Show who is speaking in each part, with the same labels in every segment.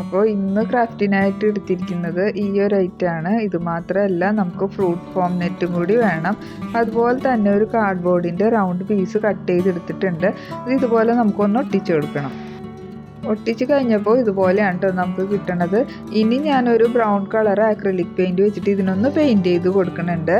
Speaker 1: അപ്പോൾ ഇന്ന് ക്രാഫ്റ്റിനായിട്ട് എടുത്തിരിക്കുന്നത് ഈ ഒരു ഐറ്റമാണ് ഇത് മാത്രമല്ല നമുക്ക് ഫ്രൂട്ട് ഫോം നെറ്റും കൂടി വേണം. അതുപോലെ തന്നെ ഒരു കാർഡ്ബോർഡിന്റെ റൗണ്ട് പീസ് കട്ട് ചെയ്തെടുത്തിട്ടുണ്ട്. ഇത് ഇതുപോലെ നമുക്കൊന്ന് ഒട്ടിച്ചു കൊടുക്കണം. ഒട്ടിച്ച് കഴിഞ്ഞപ്പോൾ ഇതുപോലെയാണ് കേട്ടോ നമുക്ക് കിട്ടണത്. ഇനി ഞാനൊരു ബ്രൗൺ കളർ ആക്രിലിക് പെയിന്റ് വെച്ചിട്ട് ഇതിനൊന്ന് പെയിന്റ് ചെയ്ത് കൊടുക്കുന്നുണ്ട്.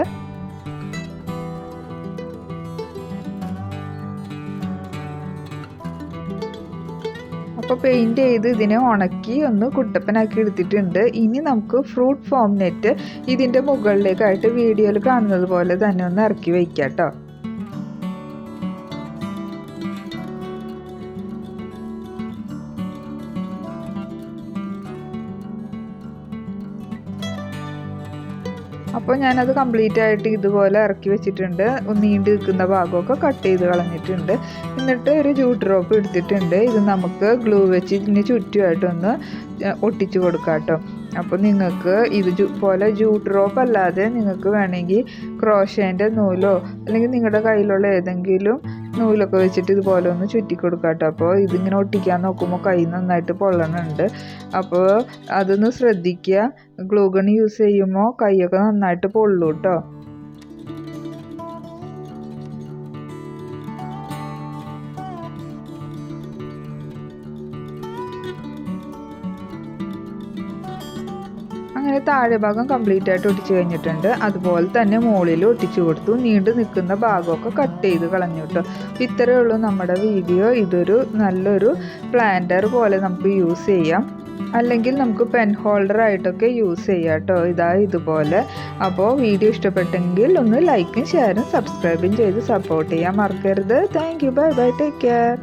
Speaker 1: അപ്പോൾ പെയിന്റ് ചെയ്ത് ഇതിനെ ഉണക്കി ഒന്ന് കുട്ടപ്പനാക്കി എടുത്തിട്ടുണ്ട്. ഇനി നമുക്ക് ഫ്രൂട്ട് ഫോം നെറ്റ് ഇതിന്റെ മുകളിലേക്കായിട്ട് വീഡിയോയിൽ കാണുന്നത് പോലെ തന്നെ ഒന്ന് ഇറക്കി വയ്ക്കാം കേട്ടോ അപ്പോൾ ഞാനത് കംപ്ലീറ്റ് ആയിട്ട് ഇതുപോലെ ഇറക്കി വെച്ചിട്ടുണ്ട്. നീണ്ടു നിൽക്കുന്ന ഭാഗമൊക്കെ കട്ട് ചെയ്ത് കളഞ്ഞിട്ടുണ്ട്. എന്നിട്ട് ഒരു ജൂട്ട് ഡ്രോപ്പ് എടുത്തിട്ടുണ്ട്. ഇത് നമുക്ക് ഗ്ലൂ വെച്ച് ഇതിന് ചുറ്റുമായിട്ടൊന്ന് ഒട്ടിച്ചു കൊടുക്കാം കേട്ടോ. അപ്പോൾ നിങ്ങൾക്ക് ഇത് പോലെ ജൂ ഡ്രോപ്പ് അല്ലാതെ നിങ്ങൾക്ക് വേണമെങ്കിൽ ക്രോഷേന്റെ നൂലോ അല്ലെങ്കിൽ നിങ്ങളുടെ കയ്യിലുള്ള ഏതെങ്കിലും നൂലൊക്കെ വെച്ചിട്ട് ഇതുപോലെ ഒന്ന് ചുറ്റി കൊടുക്കാം കേട്ടോ അപ്പോൾ ഇതിങ്ങനെ ഒട്ടിക്കാൻ നോക്കുമ്പോൾ കൈ നന്നായിട്ട് പൊള്ളണുണ്ട്. അപ്പോൾ അതൊന്ന് ശ്രദ്ധിക്കുക ഗ്ലൂഗൺ യൂസ് ചെയ്യുമ്പോൾ കൈയൊക്കെ നന്നായിട്ട് പൊള്ളൂ കേട്ടോ അങ്ങനെ താഴെ ഭാഗം കംപ്ലീറ്റ് ആയിട്ട് ഒട്ടിച്ചു കഴിഞ്ഞിട്ടുണ്ട്. അതുപോലെ തന്നെ മുകളിൽ ഒട്ടിച്ചു കൊടുത്തു. നീണ്ടു നിൽക്കുന്ന ഭാഗമൊക്കെ കട്ട് ചെയ്ത് കളഞ്ഞു കേട്ടോ അപ്പോൾ ഇത്രയേ ഉള്ളൂ നമ്മുടെ വീഡിയോ ഇതൊരു നല്ലൊരു പ്ലാന്റർ പോലെ നമുക്ക് യൂസ് ചെയ്യാം. അല്ലെങ്കിൽ നമുക്ക് പെൻ ഹോൾഡർ ആയിട്ടൊക്കെ യൂസ് ചെയ്യാം കേട്ടോ ഇതാ ഇതുപോലെ. അപ്പോൾ വീഡിയോ ഇഷ്ടപ്പെട്ടെങ്കിൽ ഒന്ന് ലൈക്കും ഷെയറും സബ്സ്ക്രൈബും ചെയ്ത് സപ്പോർട്ട് ചെയ്യാൻ മറക്കരുത്. Thank you bye bye take care